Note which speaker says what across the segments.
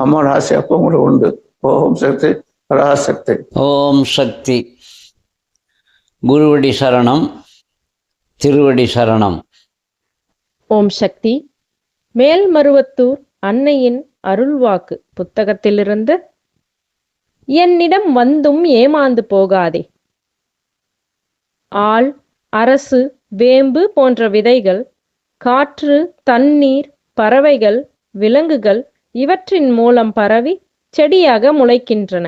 Speaker 1: அம்மாவோட ஆசை அப்போ கூட உண்டு. ஓம் சக்தி பராசக்தி.
Speaker 2: ஓம் சக்தி. குருவடி சரணம் திருவடி சரணம்.
Speaker 3: ஓம் சக்தி. மேல்மருவத்தூர் அன்னையின் அருள்வாக்கு புத்தகத்திலிருந்து என்னிடம் வந்தும் ஏமாந்து போகாதே. ஆள் அரசு வேம்பு போன்ற விதைகள் காற்று தண்ணீர் பறவைகள் விலங்குகள் இவற்றின் மூலம் பரவி செடியாக முளைக்கின்றன.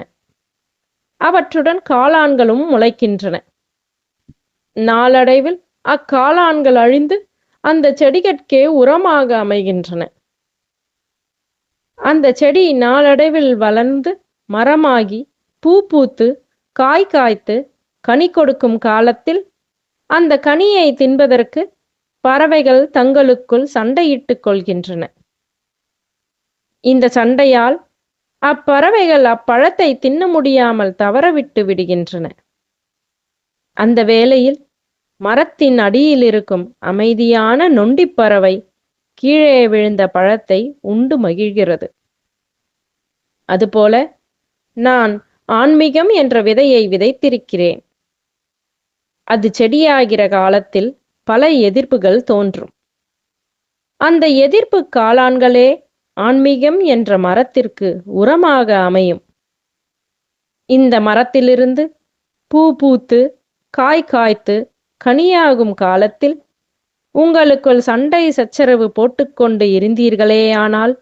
Speaker 3: அவற்றுடன் காளான்களும் முளைக்கின்றன. நாளடைவில் அக்காளான்கள் அழிந்து அந்த செடிகட்கே உரமாக அமைகின்றன. அந்த செடி நாளடைவில் வளர்ந்து மரமாகி பூ பூத்து காய் காய்த்து கனி கொடுக்கும் காலத்தில் அந்த கனியை தின்பதற்கு பறவைகள் தங்களுக்குள் சண்டையிட்டுக் கொள்கின்றன. இந்த சண்டையால் அப்பறவைகள் அப்பழத்தை தின்ன முடியாமல் தவறவிட்டு விடுகின்றன. அந்த வேளையில் மரத்தின் அடியில் இருக்கும் அமைதியான நொண்டிப் பறவை கீழே விழுந்த பழத்தை உண்டு மகிழ்கிறது. அதுபோல நான் ஆன்மீகம் என்ற விதையை விதைத்திருக்கிறேன். அது செடியாகிற காலத்தில் பல எதிர்ப்புகள் தோன்றும். அந்த எதிர்ப்பு காளான்களே ஆன்மீகம் என்ற மரத்திற்கு உரமாக அமையும். இந்த மரத்திலிருந்து பூ பூத்து காய் காய்த்து கனியாகும் காலத்தில் உங்களுக்குள் சண்டை சச்சரவு போட்டுக்கொண்டு இருந்தீர்களேயானால்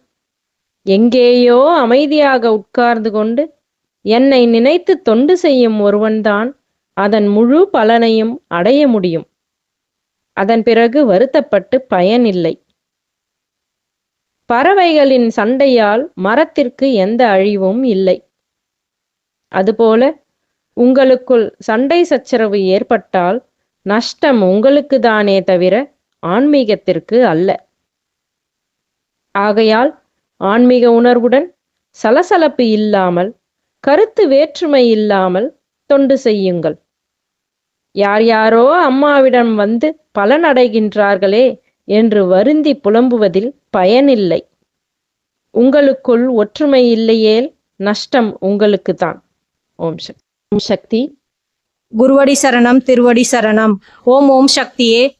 Speaker 3: எங்கேயோ அமைதியாக உட்கார்ந்து கொண்டு என்னை நினைத்து தொண்டு செய்யும் ஒருவன்தான் அதன் முழு பலனையும் அடைய முடியும். அதன் பிறகு வருத்தப்பட்டு பயனில்லை. பறவைகளின் சண்டையால் மரத்திற்கு எந்த அழிவும் இல்லை. அதுபோல உங்களுக்குள் சண்டை சச்சரவு ஏற்பட்டால் நஷ்டம் உங்களுக்கு தானே தவிர ஆன்மீகத்திற்கு அல்ல. ஆகையால் ஆன்மீக உணர்வுடன் சலசலப்பு இல்லாமல் கருத்து வேற்றுமை இல்லாமல் தொண்டு செய்யுங்கள். யார் யாரோ அம்மாவிடம் வந்து பலனடைகின்றார்களே என்று வருந்தி புலம்புவதில் பயனில்லை. உங்களுக்குள் ஒற்றுமை இல்லையேல் நஷ்டம் உங்களுக்குத்தான். ஓம் சக்தி. ஓம் சக்தி
Speaker 4: குருவடி சரணம் திருவடி சரணம். ஓம் ஓம் சக்தியே.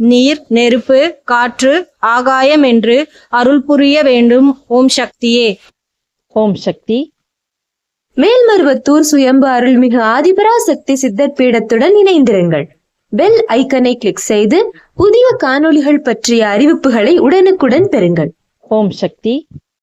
Speaker 4: நீர் நெருப்பு காற்று ஆகாயம் என்று அருள் புரிய வேண்டும். ஓம் சக்தியே.
Speaker 3: ஓம் சக்தி.
Speaker 5: மேல்மருவத்தூர் சுயம்பு அருள்மிகு ஆதிபராசக்தி சித்தர் பீடத்துடன் இணைந்திருங்கள். பெல் ஐக்கனை கிளிக் செய்து புதிய காணொளிகள் பற்றிய அறிவிப்புகளை உடனுக்குடன் பெறுங்கள்.
Speaker 3: ஓம் சக்தி.